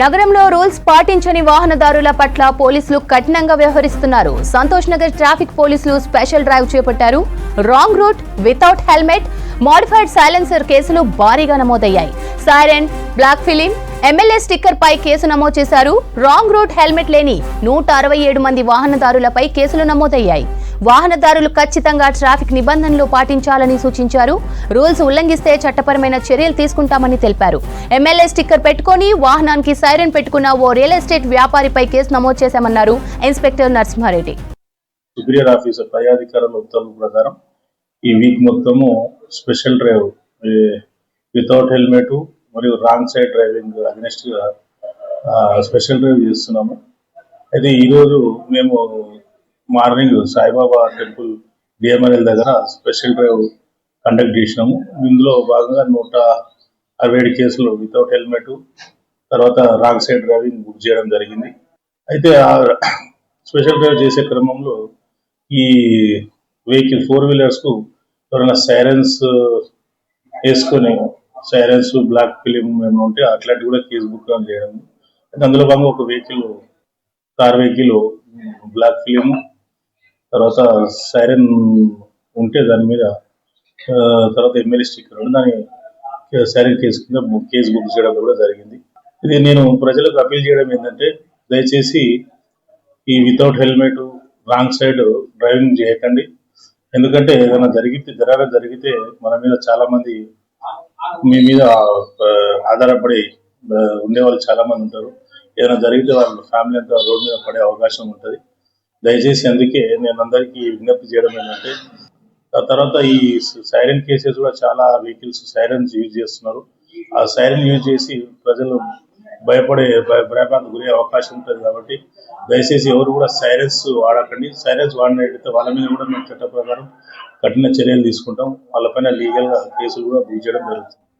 నగరంలో రూల్స్ పాటించని వాహనదారుల పట్ల పోలీసులు కఠినంగా వ్యవహరిస్తున్నారు. సంతోష్ నగర్ ట్రాఫిక్ పోలీసులు స్పెషల్ డ్రైవ్ చేపట్టారు. Wrong route without helmet modified silencer కేసులు భారీగా నమోదయ్యాయి. Siren black film MLA sticker పై కేసు నమోదు చేశారు. రాంగ్ రూట్ హెల్మెట్ లేని నూట అరవై ఏడు మంది వాహనదారులపై కేసులు నమోదయ్యాయి. వాహనదారులు ఖచ్చితంగా ట్రాఫిక్ నిబంధనలు పాటించాలని సూచించారు. రూల్స్ ఉల్లంఘిస్తే చట్టపరమైన చర్యలు తీసుకుంటామని తెలిపారు. ఎమ్మెల్యే స్టిక్కర్ పెట్టుకొని వాహనానికి సైరన్ పెట్టుకున్న ఓ రియల్ ఎస్టేట్ వ్యాపారిపై కేసు నమోదు చేశామన్నారు ఇన్స్పెక్టర్ నరసింహారెడ్డి. సుపీరియర్ ఆఫీసర్ పై అధికారుల ఉత్తర్వుల ప్రకారం ఈ వీక్ మొత్తము స్పెషల్ డ్రైవ్ వితౌట్ హెల్మెట్ మరియు రాంగ్ సైడ్ డ్రైవింగ్ అగ్నెస్ట్గా స్పెషల్ డ్రైవ్ చేస్తున్నాము. అయితే ఈరోజు మేము మార్నింగ్ సాయిబాబా టెంపుల్ డిఎంఎల్ఎల్ దగ్గర స్పెషల్ డ్రైవ్ కండక్ట్ చేసినాము. ఇందులో భాగంగా నూట అరవై ఏడు కేసులు వితౌట్ హెల్మెట్ తర్వాత రాంగ్ సైడ్ డ్రైవింగ్ బుక్ చేయడం జరిగింది. అయితే ఆ స్పెషల్ డ్రైవ్ చేసే క్రమంలో ఈ వెహికల్ ఫోర్ వీలర్స్కు ఎవరైనా సైరన్స్ వేసుకొని సైరన్స్ బ్లాక్ ఫిలిం ఏమైనా ఉంటే అట్లాంటి కూడా కేసు బుక్ చేయడం అందులో భాగంగా ఒక vehicle car vehicle black film తర్వాత సైరన్ ఉంటే దాని మీద తర్వాత ఎమ్మెల్యే స్టిక్కర్ దాని సైరన్ కేసు కింద బుక్ కేసు బుక్ చేయడం కూడా జరిగింది. ఇది నేను ప్రజలకు అప్పీల్ చేయడం ఏంటంటే దయచేసి ఈ without helmet wrong side driving చేయకండి. ఎందుకంటే ఏదైనా జరిగితే జరగ జరిగితే మన మీద చాలా మంది మీ మీద ఆధారపడి ఉండేవాళ్ళు చాలా మంది ఉంటారు. ఏదైనా జరిగితే వాళ్ళ ఫ్యామిలీ అంతా రోడ్ మీద పడే అవకాశం ఉంటుంది. దయచేసి అందుకే నేను అందరికీ విజ్ఞప్తి చేయడం ఏంటంటే ఆ తర్వాత ఈ సైరన్ కేసెస్ కూడా చాలా వెహికల్స్ సైరన్స్ యూజ్ చేస్తున్నారు. ఆ సైరన్ యూజ్ చేసి ప్రజలు భయపడే భయ- భయభ్రాంతికి గురే అవకాశం ఉంటుంది కాబట్టి దయచేసి ఎవరు కూడా సైరన్స్ వాడకండి. సైరన్స్ వాడినట్టయితే వాళ్ళ మీద కూడా మేము చట్ట ప్రకారం కఠిన చర్యలు తీసుకుంటాం. వాళ్ళపైన లీగల్గా కేసులు కూడా బుక్ చేయడం జరుగుతుంది.